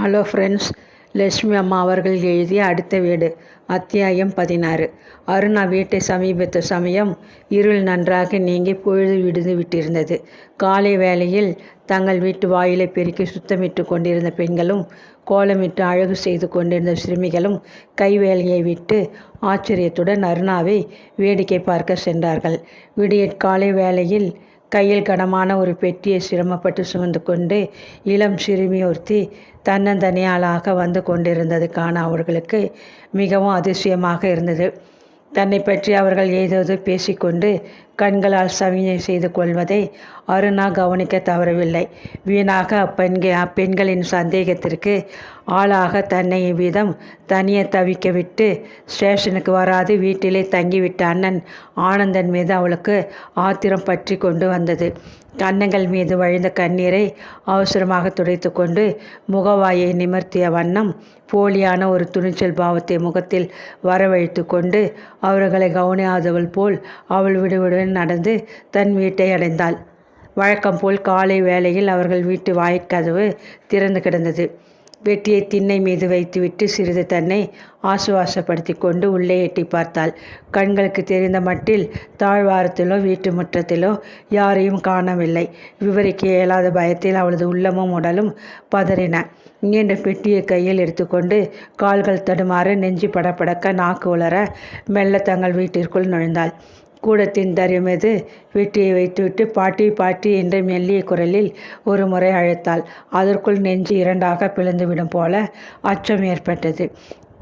Hello friends Lakshmi அம்மா அவர்கள் எழுதிய அடுத்த வீடு அத்தியாயம் பதினாறு. அருணா வீட்டை சமீபத்த சமயம் இருள் நன்றாக நீங்கி பொழுது விடுந்து விட்டிருந்தது. காலை வேளையில் தங்கள் வீட்டு வாயிலை பெருக்கி சுத்தமிட்டு கொண்டிருந்த பெண்களும் கோலமிட்டு அழகு செய்து கொண்டிருந்த சிறுமிகளும் கைவேலையை விட்டு ஆச்சரியத்துடன் அருணாவை வேடிக்கை பார்க்க சென்றார்கள். விடியற்காலை வேளையில் கையில் கனமான ஒரு பெட்டியை சிரமப்பட்டு சுமந்து கொண்டு இளம் சிறுமி ஒருத்தி தன்னந்தனியாளாக வந்து கொண்டிருந்தது காண அவர்களுக்கு மிகவும் அதிசயமாக இருந்தது. தன்னை பற்றி அவர்கள் ஏதாவது பேசிக்கொண்டு கண்களால் சவிஞை செய்து கொள்வதை அருணா கவனிக்க தவறவில்லை. வீணாக அப்பெண்கள் அப்பெண்களின் சந்தேகத்திற்கு ஆளாக தன்னை விதம் தனியே தவிக்க விட்டு ஸ்டேஷனுக்கு வராது வீட்டிலே தங்கிவிட்ட அண்ணன் ஆனந்தன் மீது அவளுக்கு ஆத்திரம் பற்றி கொண்டு வந்தது. கன்னங்கள் மீது வழிந்த கண்ணீரை அவசரமாக துடைத்து கொண்டு முகவாயை நிமர்த்திய வண்ணம் போலியான ஒரு துணிச்சல் பாவத்தை முகத்தில் வரவழைத்து கொண்டு அவர்களை கவனியாதவள் போல் அவள் விடுவிடுவன் நடந்து தன் வீட்டை அடைந்தாள். வழக்கம் போல் காலை வேளையில் அவர்கள் வீட்டு வாய்க்கதவு திறந்து கிடந்தது. வெட்டியை திண்ணை மீது வைத்துவிட்டு சிறிது தன்னை ஆசுவாசப்படுத்தி கொண்டு உள்ளே எட்டி பார்த்தாள். கண்களுக்கு தெரிந்த மட்டில் தாழ்வாரத்திலோ வீட்டு முற்றத்திலோ யாரையும் காணவில்லை. விவரிக்க இயலாத பயத்தில் அவளது உள்ளமும் உடலும் பதறின. நீண்ட பெட்டியை கையில் எடுத்துக்கொண்டு கால்கள் தடுமாறு நெஞ்சு படப்படக்க நாக்கு உலர மெல்ல தங்கள் வீட்டிற்குள் நுழைந்தாள். கூடத்தின் தரியமீது வெட்டியை வைத்துவிட்டு பாட்டி பாட்டி என்று மெல்லிய குரலில் ஒரு முறை அழைத்தாள். அதற்குள் நெஞ்சு இரண்டாக பிளந்துவிடும் போல அச்சம் ஏற்பட்டது.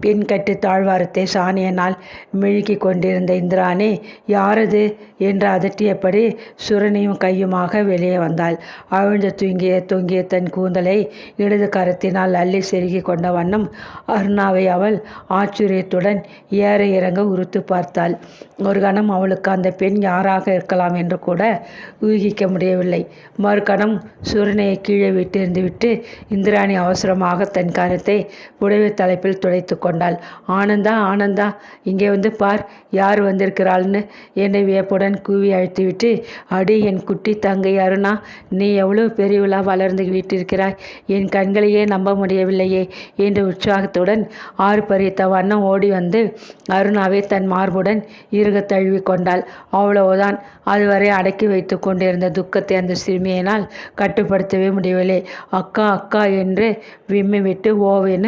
பின் கட்டு தாழ்வாரத்தை சாணியனால் மெழுகி கொண்டிருந்த இந்திராணி யாரது? என்று அதட்டியபடி சுரணியும் கையுமாக வெளியே வந்தாள். அழுந்து தூங்கிய தொங்கிய தன் கூந்தலை இடது கரத்தினால் அள்ளி செருகி கொண்ட வண்ணம் அருணாவை அவள் ஆச்சரியத்துடன் ஏற இறங்க உறுத்து பார்த்தாள். ஒரு கணம் அவளுக்கு அந்த பெண் யாராக இருக்கலாம் என்று கூட ஊகிக்க முடியவில்லை. மறுகணம் சுரணையை கீழே விட்டிருந்து விட்டு இந்திராணி அவசரமாக தன் கரத்தை புடவை தலைப்பில் துடைத்து கொண்டாள். ஆனந்தா ஆனந்தா இங்கே வந்து பார் யார் வந்திருக்கிறாள்னு? என்னை வியப்புடன் கூவி அழைத்துவிட்டு அடி என் குட்டி தங்கை அருணா நீ எவ்வளோ பெரியவளா வளர்ந்து விட்டிருக்கிறாய்? என் கண்களையே நம்ப முடியவில்லையே என்று உற்சாகத்துடன் ஆறு பறித்த வண்ணம் ஓடி வந்து அருணாவை தன் மார்புடன் இருக தழுவி கொண்டாள். அவ்வளவுதான் அதுவரை அடக்கி வைத்து கொண்டிருந்த துக்கத்தை அந்த சிறுமியினால் கட்டுப்படுத்தவே முடியவில்லை. அக்கா அக்கா என்று விம்மி விட்டு ஓவென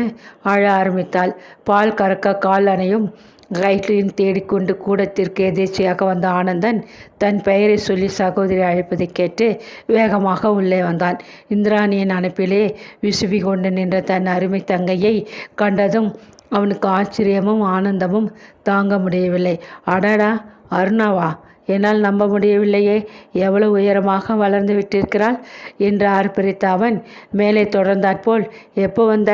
அழ ஆரம்பித்தாள். பால் கறக்க கால் அணையும் கைட்லின் தேடிக்கொண்டு கூடத்திற்கு எதேச்சையாக வந்த ஆனந்தன் தன் பெயரை சொல்லி சகோதரி அழைப்பதை கேட்டு வேகமாக உள்ளே வந்தான். இந்திராணியின் அனுப்பிலே விசுபி கொண்டு நின்ற தன் அருமை தங்கையை கண்டதும் அவனுக்கு ஆச்சரியமும் ஆனந்தமும் தாங்க முடியவில்லை. அடடா அருணாவா என்னால் நம்ப முடியவில்லையே எவ்வளவு உயரமாக வளர்ந்து விட்டிருக்கிறாள் என்று ஆர்ப்பரித்த அவன் மேலே தொடர்ந்தாற்போல் எப்போ வந்த?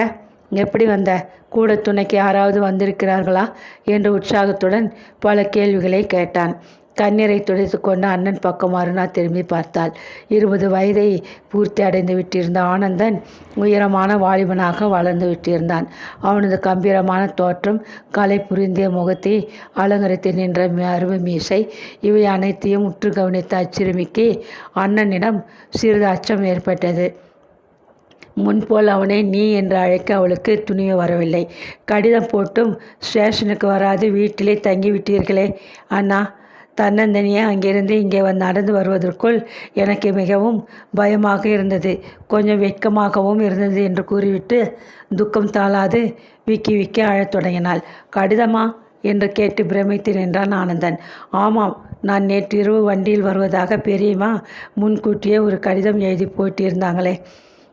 எப்படி வந்த? கூட துணைக்கு யாராவது வந்திருக்கிறார்களா? என்று உற்சாகத்துடன் பல கேள்விகளை கேட்டான். கண்ணீரை துடைத்து கொண்டு அண்ணன் பக்கம் அருணா திரும்பி பார்த்தாள். இருபது வயதை பூர்த்தி அடைந்து விட்டிருந்த ஆனந்தன் உயரமான வாலிபனாக வளர்ந்து விட்டிருந்தான். அவனது கம்பீரமான தோற்றம் கலை புரிந்திய முகத்தை அலங்கரித்து நின்ற அருமை மீசை இவை அனைத்தையும் உற்று கவனித்த அச்சிறுமிக்கு அண்ணனிடம் சிறிது அச்சம் ஏற்பட்டது. முன்போல் அவனை நீ என்று அழைக்க அவளுக்கு துணிவு வரவில்லை. கடிதம் போட்டும் ஸ்டேஷனுக்கு வராது வீட்டிலே தங்கிவிட்டீர்களே. அண்ணா தன்னந்தனியே அங்கிருந்து இங்கே வந்து நடந்து வருவதற்குள் எனக்கு மிகவும் பயமாக இருந்தது. கொஞ்சம் வெட்கமாகவும் இருந்தது என்று கூறிவிட்டு துக்கம் தாளாது விக்கி விக்கி அழத் தொடங்கினாள். கடிதமா? என்று கேட்டு பிரமித்து நின்றான் ஆனந்தன். ஆமாம் நான் நேற்றிரவு வண்டியில் வருவதாக பெரியம்மா முன்கூட்டியே ஒரு கடிதம் எழுதி போட்டிருந்தாங்களே.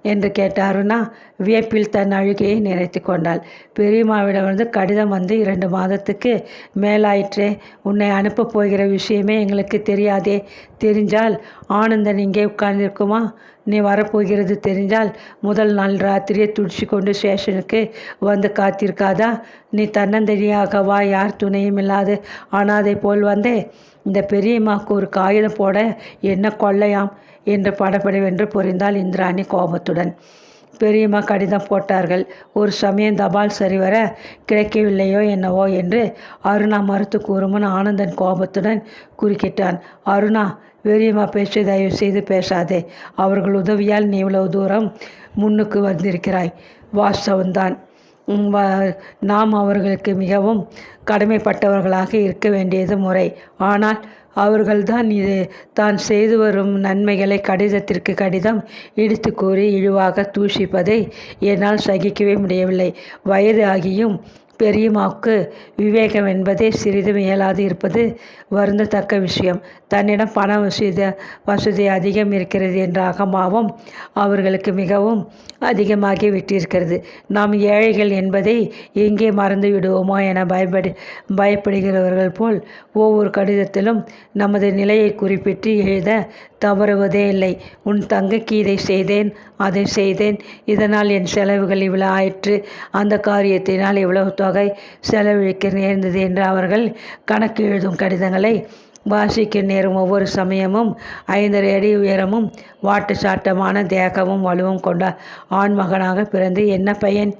என்று கேட்ட அருணா வியப்பில் தன் அழுகையை நிறைத்து கொண்டாள். பெரியம்மாவிடம் வந்து கடிதம் வந்து இரண்டு மாதத்துக்கு மேலாயிற்றே. உன்னை அனுப்பப் போகிற விஷயமே எங்களுக்கு தெரியாதே. தெரிஞ்சால் ஆனந்தன் இங்கே உட்கார்ந்திருக்குமா? நீ வரப்போகிறது தெரிஞ்சால் முதல் நாள் ராத்திரியே துடிச்சு கொண்டு ஸ்டேஷனுக்கு வந்து காத்திருக்காதா? நீ தன்னந்தனியாகவா யார் துணையும் இல்லாது. அனாதை போல் வந்தே. இந்த பெரியம்மாவுக்கு ஒரு காகிதம் போட என்ன கொள்ளையாம்? என்று படபடவென்று புரிந்தாள் இந்திராணி கோபத்துடன். பெரியம்மா கடிதம் போட்டார்கள். ஒரு சமயம் தபால் சரிவர கிடைக்கவில்லையோ என்னவோ என்று அருணா மறுத்து கூறுமுன் ஆனந்தன் கோபத்துடன் குறுக்கிட்டான். அருணா பெரியம்மா பேச்சு தயவு செய்து பேசாதே. அவர்கள் உதவியால் நீ இவ்வளவு தூரம் முன்னுக்கு வந்திருக்கிறாய். வாஸ்தவன்தான் நாம் அவர்களுக்கு மிகவும் கடமைப்பட்டவர்களாக இருக்க வேண்டியது முறை. ஆனால் அவர்கள்தான் இது தான் செய்து வரும் நன்மைகளை கடிதத்திற்கு கடிதம் இடித்து கூறி இழிவாக தூஷிப்பதை என்னால் சகிக்கவே முடியவில்லை. வயது ஆகியும் பெரியம்மாவுக்கு விவேகம் என்பதே சிறிதும் இயலாது இருப்பது வருந்தத்தக்க விஷயம். தன்னிடம் பண வசதி வசதி அதிகம் இருக்கிறது என்ற அகமாவும் அவர்களுக்கு மிகவும் அதிகமாகி விட்டிருக்கிறது. நாம் ஏழைகள் என்பதை எங்கே மறந்து விடுவோமோ என பயப்படு பயப்படுகிறவர்கள் போல் ஒவ்வொரு கடிதத்திலும் நமது நிலையை குறிப்பிட்டு எழுத தவறுவதே இல்லை. உன் தங்கைக்கு இதை செய்தேன் அதை செய்தேன். இதனால் என் செலவுகள் இவ்வளோ ஆயிற்று. அந்த காரியத்தினால் இவ்வளவு தொகை செலவழிக்க நேர்ந்தது என்று அவர்கள் கணக்கு எழுதும் கடிதங்களை வாசிக்க நேரும் ஒவ்வொரு சமயமும் ஐந்தரை அடி உயரமும் வாட்டு சாட்டமான தேகமும் வலுவும் கொண்ட ஆண்மகனாக பிறந்து என்ன பையன்?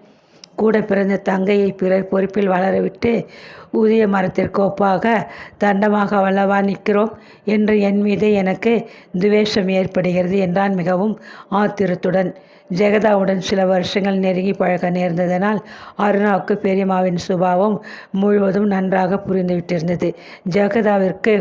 கூட பிறந்த தங்கையை பிறர் பொறுப்பில் வளரவிட்டு ஊதிய மரத்திற்கு ஒப்பாக தண்டமாக வல்லவா நிற்கிறோம் என்று என் மீது எனக்கு துவேஷம் ஏற்படுகிறது என்றான் மிகவும் ஆத்திரத்துடன். ஜெகதாவுடன் சில வருஷங்கள் நெருங்கி பழக நேர்ந்ததனால் அருணாவுக்கு பெரியம்மாவின் சுபாவம் முழுவதும் நன்றாக புரிந்துவிட்டிருந்தது. ஜெகதாவிற்கு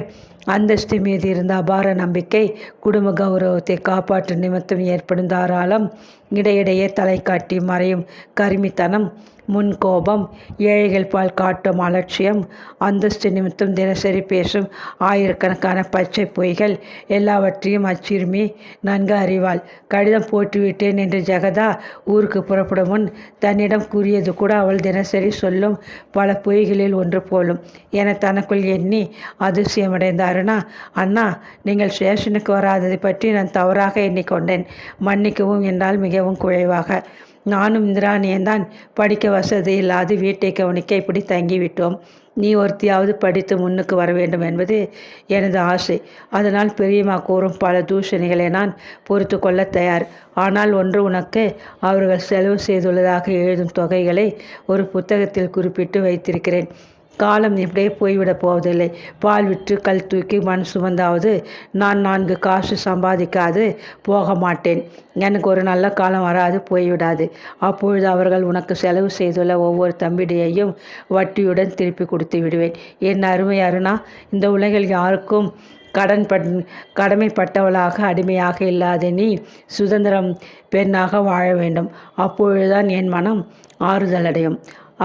அந்தஸ்து மீது இருந்த அபார நம்பிக்கை குடும்ப கௌரவத்தை காப்பாற்றும் நிமித்தம் ஏற்படும் தாராளம் இடையிடையே தலை காட்டி மறையும் கருமித்தனம் முன்கோபம் ஏழைகள் பால் காட்டும் அலட்சியம் அந்தஸ்து நிமித்தம் தினசரி பேசும் ஆயிரக்கணக்கான பச்சை பொய்கள் எல்லாவற்றையும் அச்சிறுமி நன்கு அறிவாள். கடிதம் போட்டுவிட்டேன் என்று ஜெகதா ஊருக்கு புறப்படும் முன் தன்னிடம் கூறியது கூட அவள் தினசரி சொல்லும் பல பொய்களில் ஒன்று போலும். என தனக்குள் எண்ணி அதிசயமடைந்தார் அருணா அண்ணா நீங்கள் ஸ்டேஷனுக்கு வராததை பற்றி நான் தவறாக எண்ணிக்கொண்டேன். மன்னிக்கவும் என்றால் மிகவும் குறைவாக. நானும் இந்திராணியன் தான் படிக்க வசதி இல்லாது வீட்டை கவனிக்க இப்படி தங்கிவிட்டோம். நீ ஒருத்தியாவது படித்து முன்னுக்கு வர வேண்டும் என்பது எனது ஆசை. அதனால் பெரியம்மா கூறும் பல தூஷணிகளை நான் பொறுத்து கொள்ள தயார். ஆனால் ஒன்று உனக்கு அவர்கள் செலவு செய்துள்ளதாக எழுதும் தொகைகளை ஒரு புத்தகத்தில் குறிப்பிட்டு வைத்திருக்கிறேன். காலம் இப்படியே போய்விடப் போவதில்லை. பால் விற்று கல் தூக்கி மண் சுமந்தாவது நான் நான்கு காசு சம்பாதிக்காது போக மாட்டேன் எனக்கு ஒரு நல்ல காலம் வராது போய்விடாது. அப்பொழுது அவர்கள் உனக்கு செலவு செய்துள்ள ஒவ்வொரு தம்பிடையையும் வட்டியுடன் திருப்பி கொடுத்து விடுவேன். என் அருமை அருணா இந்த உலகில் யாருக்கும் கடன் பட் கடமைப்பட்டவளாக அடிமையாக இல்லாத நீ சுதந்திரம் பெண்ணாக வாழ வேண்டும். அப்பொழுதுதான் என் மனம் ஆறுதல் அடையும்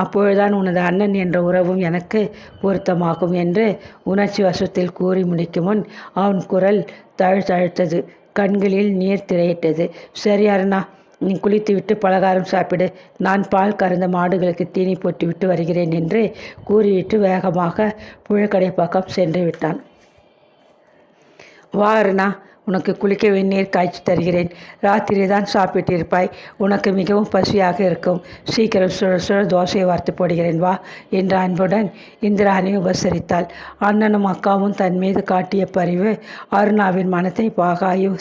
அப்பொழுதுதான் உனது அண்ணன் என்ற உறவும் எனக்கு பொருத்தமாகும் என்று உணர்ச்சி வசத்தில் கூறி முடிக்கும் முன் அவன் குரல் தழுத்தழுத்தது. கண்களில் நீர் திரையிட்டது. சரி அருணா நீ குளித்துவிட்டு பலகாரம் சாப்பிடு. நான் பால் கறந்த மாடுகளுக்கு தீனி போட்டு விட்டு வருகிறேன் என்று கூறிவிட்டு வேகமாக புழக்கடை பக்கம் சென்று விட்டான். வா அருணா உனக்கு குளிக்க வெந்நீர் காய்ச்சி தருகிறேன். ராத்திரி தான் சாப்பிட்டிருப்பாய். உனக்கு மிகவும் பசியாக இருக்கும். சீக்கிரம் சுழ சுழ தோசையை வார்த்து போடுகிறேன். வா என்ற அன்புடன் இந்திராணி உபசரித்தாள். அண்ணனும் அக்காவும் தன் மீது காட்டிய பரிவு அருணாவின் மனத்தை பாகாயு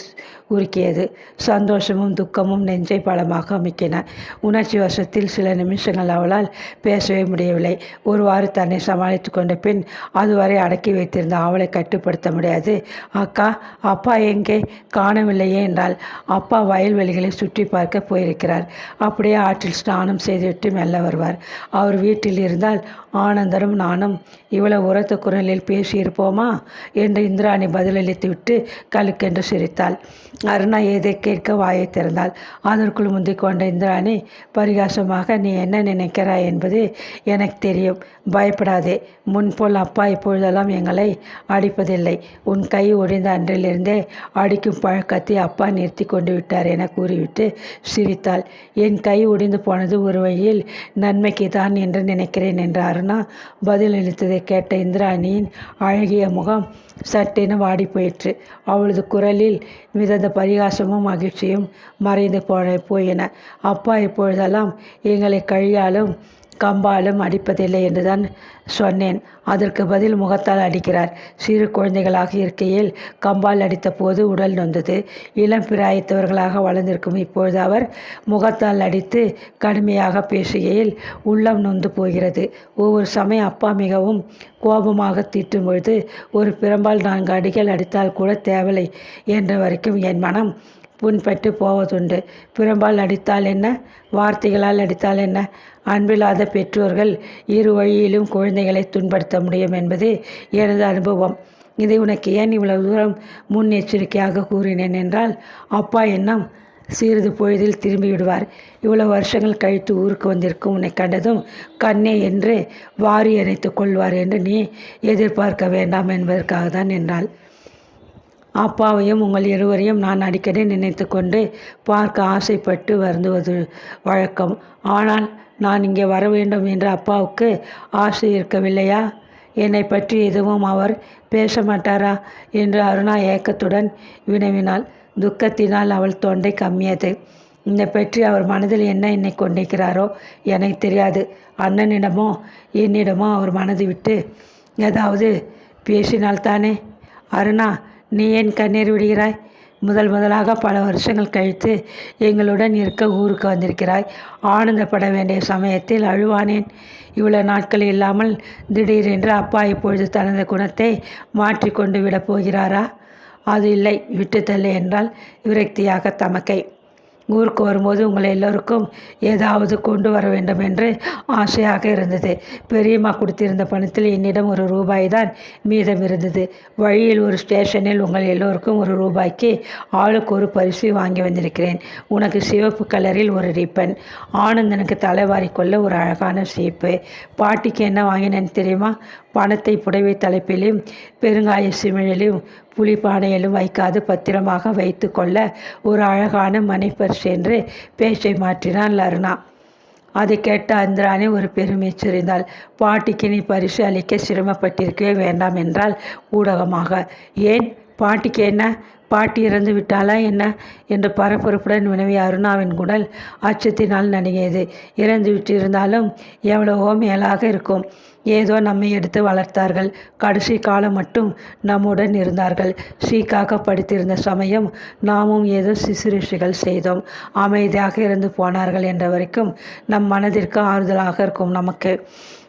உருக்கியது சந்தோஷமும் துக்கமும் நெஞ்சை பலமாக அமைக்கின. உணர்ச்சி வசத்தில் சில நிமிஷங்கள் அவளால் பேசவே முடியவில்லை. ஒருவாறு தன்னை சமாளித்து கொண்ட பின் அதுவரை அடக்கி வைத்திருந்த அவளை கட்டுப்படுத்த முடியாது. அக்கா அப்பா எங்கே? காணவில்லையே என்றால் அப்பா வயல்வெளிகளை சுற்றி பார்க்க போயிருக்கிறார். அப்படியே ஆற்றில் ஸ்நானம் செய்துவிட்டு மெல்ல வருவார். அவர் வீட்டில் இருந்தால் ஆனந்தரும் நானும் இவ்வளவு உரத்த குரலில் பேசியிருப்போமா? என்று இந்திராணி பதிலளித்து விட்டு கலுக்கென்று சிரித்தாள். அருணா ஏதை கேட்க வாயை திறந்தாள்? அதற்குள் முந்திக் கொண்ட இந்திராணி பரிகாசமாக நீ என்ன நினைக்கிறாய் என்பது எனக்கு தெரியும். பயப்படாதே. முன்போல் அப்பா இப்பொழுதெல்லாம் எங்களை அடிப்பதில்லை. உன் கை ஒடிந்த அன்றிலிருந்தே அடிக்கும் பழக்கத்தை அப்பா நிறுத்தி கொண்டு விட்டார் என கூறிவிட்டு சிரித்தாள். என் கை ஒடிந்து போனது ஒரு வழியில் நன்மைக்கு தான் என்று நினைக்கிறேன் என்ற அருணா பதிலளித்ததை கேட்ட இந்திராணியின் அழகிய முகம் சட்டென வாடி போயிற்று. அவளது குரலில் மிதந்த பரிகாசமும் மகிழ்ச்சியும் மறைந்து போன போயின. அப்பா இப்பொழுதெல்லாம் எங்களை கழியாலும் கம்பாலும் அடிப்பதில்லை என்றுதான் சொன்னேன். அதற்கு பதில் முகத்தால் அடிக்கிறார். சிறு குழந்தைகளாக இருக்கையில் கம்பால் அடித்த போது உடல் நொந்தது. இளம் பிராயத்தவர்களாக வளர்ந்திருக்கும் இப்பொழுது அவர் முகத்தால் அடித்து கடுமையாக பேசுகையில் உள்ளம் நொந்து போகிறது. ஒவ்வொரு சமயம் அப்பா மிகவும் கோபமாக தீட்டும் பொழுது ஒரு பிரம்பால் நான்கு அடிகள் அடித்தால் கூட தேவலை என்ற வரைக்கும் என் மனம் புண்பட்டு போவதுண்டு. புறம்பால் அடித்தால் என்ன? வார்த்தைகளால் அடித்தால் என்ன? அன்பில்லாத பெற்றோர்கள் இரு வழியிலும் குழந்தைகளை துன்படுத்த முடியும் என்பது எனது அனுபவம். இதை உனக்கு ஏன் இவ்வளவு தூரம் முன்னெச்சரிக்கையாக கூறினேன் என்றால் அப்பா எண்ணம் சிறிது பொழுதில் திரும்பி விடுவார் இவ்வளவு வருஷங்கள் கழித்து ஊருக்கு வந்திருக்கும் உன்னை கண்டதும் கண்ணே என்று வாரி அணைத்து கொள்வார் என்று நீ எதிர்பார்க்க வேண்டாம் என்பதற்காக தான் என்றாள். அப்பாவையும் உங்கள் இருவரையும் நான் அடிக்கடி நினைத்து கொண்டு பார்க்க ஆசைப்பட்டு வருந்துவது வழக்கம். ஆனால் நான் இங்கே வர வேண்டும் என்று அப்பாவுக்கு ஆசை இருக்கவில்லையா? என்னை பற்றி எதுவும் அவர் பேச மாட்டாரா? என்று அருணா ஏக்கத்துடன் வினவினாள். துக்கத்தினால் அவள் தொண்டை கம்மியது. என்னை பற்றி அவர் மனதில் என்ன என்னை கொண்டிருக்கிறாரோ எனக்கு தெரியாது. அண்ணனிடமோ என்னிடமோ அவர் மனது விட்டு ஏதாவது பேசினால்தானே? அருணா நீ ஏன் கண்ணீர் விடுகிறாய். முதல் முதலாக பல வருஷங்கள் கழித்து எங்களுடன் இருக்க ஊருக்கு வந்திருக்கிறாய். ஆனந்தப்பட வேண்டிய சமயத்தில் அழுவானேன். இவ்வளவு நாட்கள் இல்லாமல் திடீரென்று அப்பா இப்பொழுது தனது குணத்தை மாற்றிக்கொண்டு விடப் போகிறாரா? அது இல்லை விட்டு என்றால் விரக்தியாக தமக்கை ஊருக்கு வரும்போது உங்களை எல்லோருக்கும் ஏதாவது கொண்டு வர வேண்டும் என்று ஆசையாக இருந்தது. பெரியம்மா கொடுத்திருந்த பணத்தில் என்னிடம் ஒரு ரூபாய் தான் மீதம் இருந்தது. வழியில் ஒரு ஸ்டேஷனில் உங்கள் எல்லோருக்கும் ஒரு ரூபாய்க்கு ஆளுக்கு ஒரு பரிசு வாங்கி வந்திருக்கிறேன். உனக்கு சிவப்பு கலரில் ஒரு ரிப்பன் ஆனந்தனுக்கு தலைவாரி கொள்ள ஒரு அழகான சீப்பு பாட்டிக்கு என்ன வாங்கினேன்னு தெரியுமா? பணத்தை புடவை தலைப்பிலும் பெருங்காய சிமிழிலும் புலிப்பானையிலும் வைக்காது பத்திரமாக வைத்து கொள்ள ஒரு அழகான மனைப்பரிசு என்று பேச்சை மாற்றினான் லருணா. அதை கேட்ட அந்திராணி ஒரு பெருமை சிரிந்தாள். பாட்டிக்கு நீ பரிசு அளிக்க சிரமப்பட்டிருக்கவே வேண்டாம் என்றால் ஊடகமாக. ஏன்? பாட்டிக்கு என்ன? பாட்டி இறந்து விட்டாளா என்ன? என்று பரபரப்புடன் வினவிய அருணாவின் குடல் அச்சத்தினால் நடுங்கியது. இறந்து விட்டிருந்தாலும் எவ்வளவோ மேலாக இருக்கும். ஏதோ நம்மை எடுத்து வளர்த்தார்கள். கடைசி காலம் மட்டும் நம்முடன் இருந்தார்கள். சீக்காக படித்திருந்த சமயம் நாமும் ஏதோ சிசுரிஷிகள் செய்தோம். அமைதியாக இருந்து போனார்கள் என்ற வரைக்கும் நம் மனதிற்கு ஆறுதலாக இருக்கும் நமக்கு.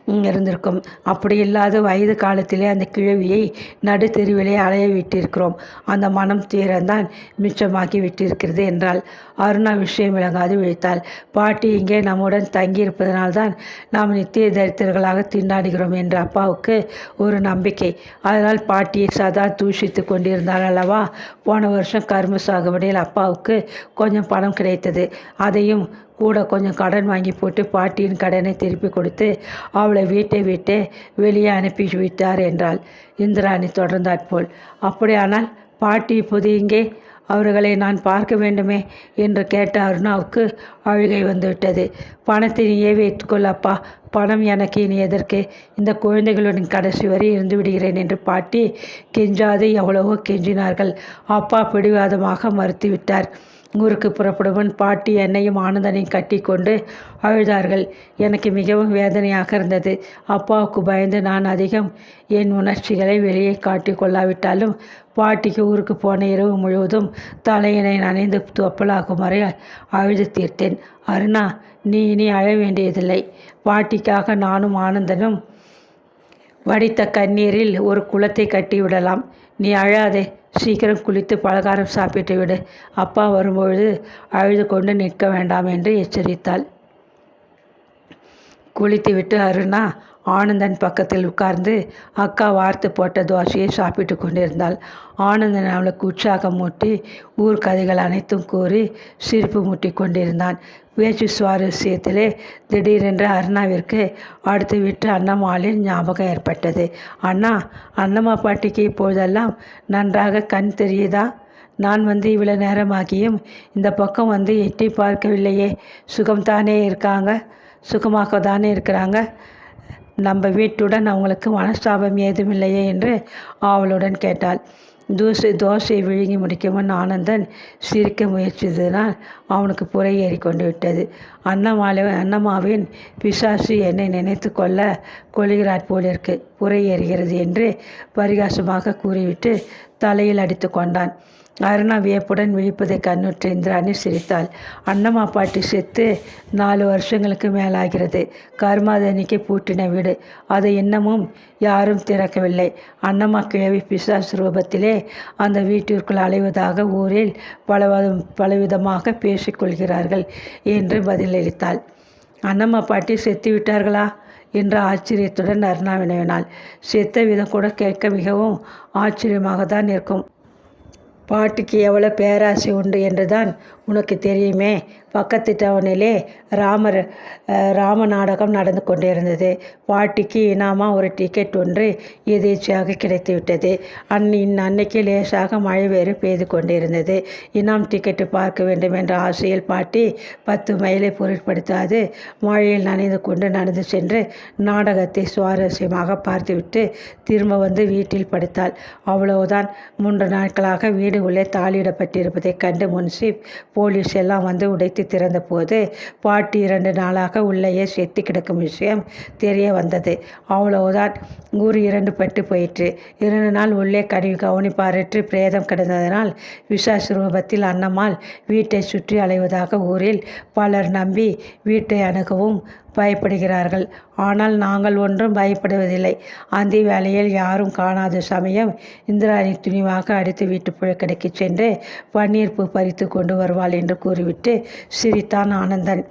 இருந்திருக்கும் அப்படி இல்லாத வயது காலத்திலே அந்த கிழவியை நடுத்தெருவிலே அலைய விட்டிருக்கிறோம் அந்த மனம் தீரந்தான் மிச்சமாக்கி விட்டிருக்கிறது என்றால் அருணா விஷயம் விளங்காது விழித்தாள். பாட்டி இங்கே நம்முடன் தங்கியிருப்பதனால்தான் நாம் நித்திய தரித்திரர்களாக திண்டாடுகிறோம் என்ற அப்பாவுக்கு ஒரு நம்பிக்கை. அதனால் பாட்டியை சதா தூஷித்து கொண்டிருந்தாள் அல்லவா? போன வருஷம் கரும்பு சாகுபடியில் அப்பாவுக்கு கொஞ்சம் பணம் கிடைத்தது. அதையும் கூட கொஞ்சம் கடன் வாங்கி போட்டு பாட்டியின் கடனை திருப்பி கொடுத்து அவளை வீட்டை விட்டு வெளியே அனுப்பி விட்டார் என்றாள். இந்திராணி தொடர்ந்தாற்போல். அப்படியானால் பாட்டி இப்போது இங்கே? அவர்களை நான் பார்க்க வேண்டுமே என்று கேட்ட அருணாவுக்கு அழுகை வந்துவிட்டது. பணத்தை நீயே வைத்துக்கொள்ளப்பா பணம் எனக்கு இனி எதற்கு? இந்த குழந்தைகளுடன் கடைசி வரை இருந்து விடுகிறேன் என்று பாட்டி கெஞ்சாது எவ்வளவோ கெஞ்சினார்கள். அப்பா பிடிவாதமாக மறுத்துவிட்டார். ஊருக்கு புறப்படுவன் பாட்டி என்னையும் ஆனந்தனையும் கட்டி கொண்டு அழுதார்கள். எனக்கு மிகவும் வேதனையாக இருந்தது. அப்பாவுக்கு பயந்து நான் அதிகம் என் உணர்ச்சிகளை வெளியே காட்டி கொள்ளாவிட்டாலும் பாட்டிக்கு ஊருக்கு போன இரவு முழுவதும் தலையினை நனைந்து தொப்பலாகும் வரை அழுது தீர்த்தேன். அருணா நீ இனி அழ வேண்டியதில்லை. பாட்டிக்காக நானும் ஆனந்தனும் வடித்த கண்ணீரில் ஒரு குளத்தை கட்டிவிடலாம். நீ அழாதே. சீக்கிரம் குளித்து பலகாரம் சாப்பிட்டு விடு. அப்பா வரும்பொழுது அழுது கொண்டு நிற்க வேண்டாம் என்று எச்சரித்தாள். குளித்துவிட்டு அருணா ஆனந்தன் பக்கத்தில் உட்கார்ந்து அக்கா வார்த்து போட்ட தோசையை சாப்பிட்டு கொண்டிருந்தாள். ஆனந்தன் அவளுக்கு உற்சாகம் மூட்டி ஊர் கதைகள் அனைத்தும் கூறி சிரிப்பு மூட்டி கொண்டிருந்தான். பேச்சு சுவாரஸ்யத்திலே திடீரென்று அருணாவிற்கு அடுத்து விட்டு அண்ணம்மாளின் ஞாபகம் ஏற்பட்டது. அண்ணா அண்ணம்மா பாட்டிக்கு இப்போதெல்லாம் நன்றாக கண் தெரியுதா? நான் வந்து இவ்வளோ நேரமாகியும் இந்த பக்கம் வந்து எட்டி பார்க்கவில்லையே. சுகம்தானே இருக்காங்க? சுகமாக தானே இருக்கிறாங்க? நம்ம வீட்டுடன் அவங்களுக்கு மனஸ்தாபம் ஏதுமில்லையே என்று ஆவலுடன் கேட்டாள். தோசை தோசையை விழுங்கி முடிக்கும்? ஆனந்தன் சிரிக்க முயற்சித்ததினால் அவனுக்கு புறை ஏறி கொண்டு விட்டது. அன்னமாலை அன்னமாவின் பிசாசு என்னை நினைத்து கொள்ள கொள்கிறாற் போலிருக்கு. புறை ஏறுகிறது என்று பரிகாசமாக கூறிவிட்டு தலையில் அடித்து கொண்டான். அருணா வியப்புடன் விழிப்பதை கண்ணுற்ற இந்திராணி சிரித்தாள். அண்ணம்மா பாட்டி செத்து நாலு வருஷங்களுக்கு மேலாகிறது. கருமாதனிக்கு பூட்டின வீடு. அதை இன்னமும் யாரும் திறக்கவில்லை. அண்ணம்மா கிழவி பிசாஸ் ரூபத்திலே அந்த வீட்டிற்குள் அலைவதாக ஊரில் பலவித பலவிதமாக பேசிக்கொள்கிறார்கள் என்று பதிலளித்தாள். அன்னம்மா பாட்டி செத்து விட்டார்களா? என்ற ஆச்சரியத்துடன் அருணா வினவினாள் செத்த விதம் கூட கேட்க மிகவும் ஆச்சரியமாக தான் இருக்கும். பாட்டிக்கு எவ்வளோ பேராசை உண்டு என்றுதான் உனக்கு தெரியுமே பக்கத்து டவுனிலே ராமர் ராம நாடகம் நடந்து கொண்டிருந்தது. பாட்டிக்கு இனாமாக ஒரு டிக்கெட் ஒன்று எதேச்சியாக கிடைத்துவிட்டது. அன்னி அன்னைக்கு லேசாக மழை வேறு பெய்து கொண்டிருந்தது. இனாம் டிக்கெட்டு பார்க்க வேண்டும் என்ற ஆசையில் பாட்டி பத்து மைலை பொருட்படுத்தாது மழையில் நனைந்து கொண்டு நடந்து சென்று நாடகத்தை சுவாரஸ்யமாக பார்த்துவிட்டு திரும்ப வந்து வீட்டில் படுத்தாள். அவ்வளவுதான். மூன்று நாட்களாக வீடு உள்ளே தாளிடப்பட்டிருப்பதைக் கண்டு முன்சீப் போலீஸ் எல்லாம் வந்து உடைத்து திறந்தபோது பாட்டி இரண்டு நாளாக உள்ளேயே செத்து கிடக்கும் விஷயம் தெரிய வந்தது. அவ்வளவுதான். ஊர் இரண்டு பட்டு போயிற்று. இரண்டு நாள் உள்ளே கனி கவனிப்பாரற்று பிரேதம் கிடந்ததனால் விசாஸ் ரூபத்தில் அன்னம்மாள் வீட்டை சுற்றி அலைவதாக ஊரில் பலர் நம்பி வீட்டை அணுகவும் பயப்படுகிறார்கள். ஆனால் நாங்கள் ஒன்றும் பயப்படுவதில்லை. அந்தி வேளையில் யாரும் காணாத சமயம் இந்திராணி துணிவாக அடித்து வீட்டு புழக்கடைக்கு சென்று பன்னீர் பூ பறித்து கொண்டு வருவாள் என்று கூறிவிட்டு சிரித்தான் ஆனந்தன்.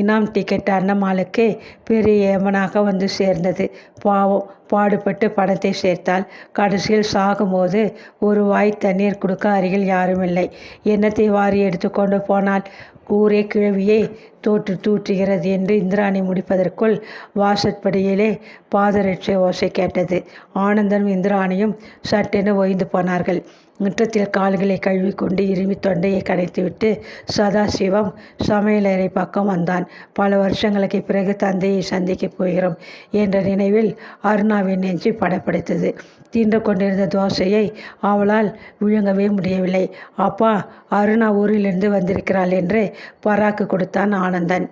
இனாம் டிக்கெட் அன்னம்மாளுக்கு பெரிய ஏமனாக வந்து சேர்ந்தது. பாவம் பாடுபட்டு பணத்தை சேர்த்தால் கடைசியில் சாகும்போது ஒரு வாய் தண்ணீர் கொடுக்க அருகில் யாரும் இல்லை எண்ணத்தை வாரி எடுத்துக்கொண்டு போனால் ஊரே கிழவியே தோற்று தூற்றுகிறது என்று இந்திராணி முடிப்பதற்குள் வாசற்படியிலே பாதரட்சை ஓசை கேட்டது. ஆனந்தனும் இந்திராணியும் சட்டென ஓய்ந்து போனார்கள். முற்றத்தில் கால்களை கழுவிக்கொண்டு இருமி தொண்டையை கடைத்துவிட்டு சதாசிவம் சமையலறை பக்கம் வந்தான். பல வருஷங்களுக்கு பிறகு தந்தையை சந்திக்கப் போகிறோம் என்ற நினைவில் அருணாவின் நெஞ்சு படப்படுத்தது. தீண்டு கொண்டிருந்த தோசையை அவளால் விழுங்கவே முடியவில்லை. அப்பா அருணா ஊரிலிருந்து வந்திருக்கிறாள் என்று பராக்கு கொடுத்தான் ஆனந்தன்.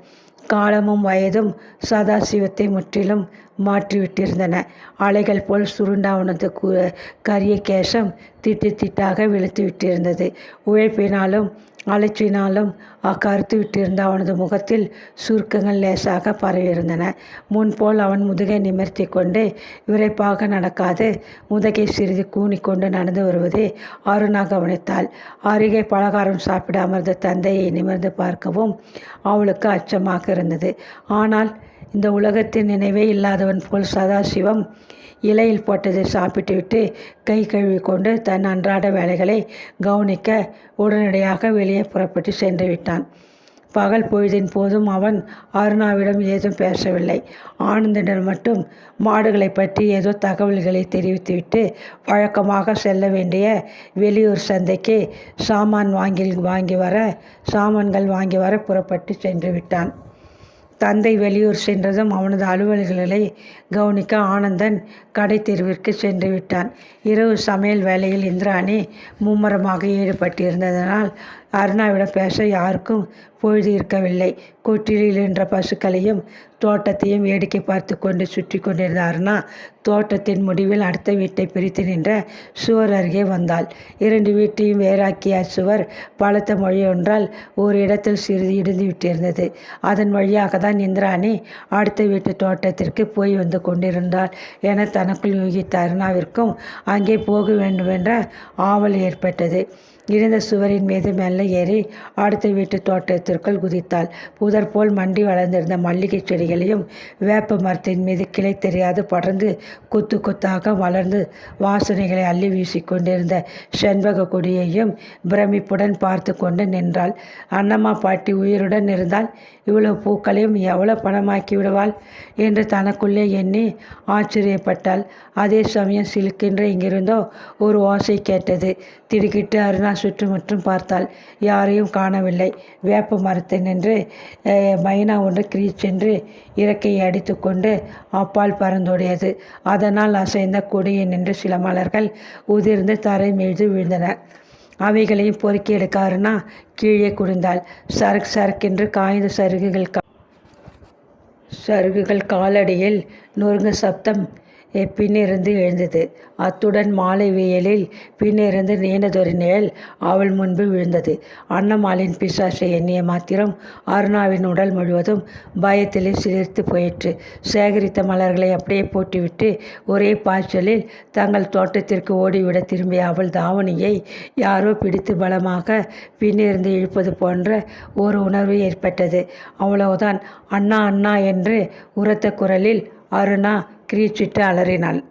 காலமும் வயதும் சதாசிவத்தை முற்றிலும் மாற்றிவிட்டிருந்தன. அலைகள் போல் சுருண்டாவனது கு கரிய கேசம் திட்டு திட்டாக வெளுத்து விட்டிருந்தது. உழைப்பினாலும் அலைச்சினாலும் கருத்து விட்டிருந்த அவனது முகத்தில் சுருக்கங்கள் லேசாக பரவியிருந்தன. முன்போல் அவன் முதுகை நிமிர்த்தி கொண்டு விரைப்பாக நடக்காது முதுகை சிறிது கூனிக்கொண்டு நடந்து வருவதை அருணா கவனித்தாள் அருகே பலகாரம் சாப்பிட அமர்ந்த தந்தையை நிமிர்ந்து பார்க்கவும் அவளுக்கு அச்சமாக இருந்தது. ஆனால் இந்த உலகத்தின் நினைவே இல்லாதவன் போல் சதாசிவம் இலையில் போட்டதை சாப்பிட்டுவிட்டு கை கழுவி கொண்டு தன் அன்றாட வேலைகளை கவனிக்க உடனடியாக வெளியே புறப்பட்டு சென்று விட்டான். பகல் பொழுதின் போதும் அவன் அருணாவிடம் ஏதும் பேசவில்லை. ஆனந்தனிடம் மட்டும் மாடுகளை பற்றி ஏதோ தகவல்களை தெரிவித்துவிட்டு வழக்கமாக செல்ல வேண்டிய வெளியூர் சந்தைக்கு சாமான் வாங்கி வாங்கி வர சாமான்கள் வாங்கி வர புறப்பட்டு சென்று விட்டான். தந்தை வெளியூர் சென்றதும் அவனது அலுவல்களை கவனிக்க ஆனந்தன் கடை தெருவிற்கு சென்று விட்டான். இரவு சமையல் வேலையில் இந்திராணி மும்முரமாக ஈடுபட்டிருந்ததனால் அருணாவிடம் பேச யாருக்கும் பொழுது இருக்கவில்லை. கொட்டிலில் நின்ற பசுக்களையும் தோட்டத்தையும் வேடிக்கை பார்த்து கொண்டு சுற்றி கொண்டிருந்த அருணா தோட்டத்தின் முடிவில் அடுத்த வீட்டை பிரித்து நின்ற சுவர் அருகே வந்தாள். இரண்டு வீட்டையும் வேறாக்கிய சுவர் பலத்த மொழியொன்றால் ஒரு இடத்தில் சிறிது இடிந்து விட்டிருந்தது. அதன் வழியாக தான் இந்திராணி அடுத்த வீட்டு தோட்டத்திற்கு போய் வந்து கொண்டிருந்தாள் என தனக்குள் யூகித்த அருணாவிற்கும் அங்கே போக வேண்டும் என்ற ஆவல் ஏற்பட்டது. இழந்த சுவரின் மீது மெல்ல ஏறி அடுத்த வீட்டு தோட்டத்திற்குள் குதித்தாள். புதர் போல் மண்டி வளர்ந்திருந்த மல்லிகை செடிகளையும் வேப்ப மரத்தின் மீது கிளை தெரியாது படர்ந்து கொத்து கொத்தாக வளர்ந்து வாசனைகளை அள்ளி வீசிக்கொண்டிருந்த செண்பக கொடியையும் பிரமிப்புடன் பார்த்து கொண்டு நின்றாள். அன்னம்மா பாட்டி உயிருடன் இருந்தால் இவ்வளவு பூக்களையும் எவ்வளோ பணமாக்கி விடுவாள்? என்று தனக்குள்ளே எண்ணி ஆச்சரியப்பட்டாள். அதே சமயம் சிலுக்கின்ற இங்கிருந்தோ? ஒரு ஓசை கேட்டது. திடுக்கிட்டு அருணா சுற்றுமுற்றும் பார்த்தாள். யாரையும் காணவில்லை. வேப்ப மரத்தை நின்று மைனா ஒன்று கிரீச்சென்று இறக்கையை அடித்துக்கொண்டு அப்பால் பறந்தோடியது. அதனால் அசைந்த கொடியை நின்று சில மலர்கள் உதிர்ந்து தரை மீது விழுந்தன. அவைகளையும் பொறுக்கி எடுக்க அருணா கீழே குடிந்தாள் சரக் சரக்கென்று காய்ந்த சருகுகள் கா- சருகுகள் காலடியில் நொறுங்க சப்தம் பின்னிருந்து எழுந்தது. அத்துடன் மாலை வெயிலில் பின்னிருந்து நீண்டதொரு நிழல் அவள் முன்பு விழுந்தது. அன்னமாலின் பிசாசை எண்ணிய மாத்திரம் அருணாவின் உடல் முழுவதும் பயத்திலே சிலிர்த்து போயிற்று. சேகரித்த மலர்களை அப்படியே போட்டுவிட்டு ஒரே பாய்ச்சலில் தங்கள் தோட்டத்திற்கு ஓடிவிட திரும்பிய அவள் தாவணியை யாரோ பிடித்து பலமாக பின்னிருந்து இழுப்பது போன்ற ஒரு உணர்வு ஏற்பட்டது. அவ்வளவுதான். அண்ணா அண்ணா என்று உரத்த குரலில் அருணா கிரீச்சிட்டு அலறினாள்.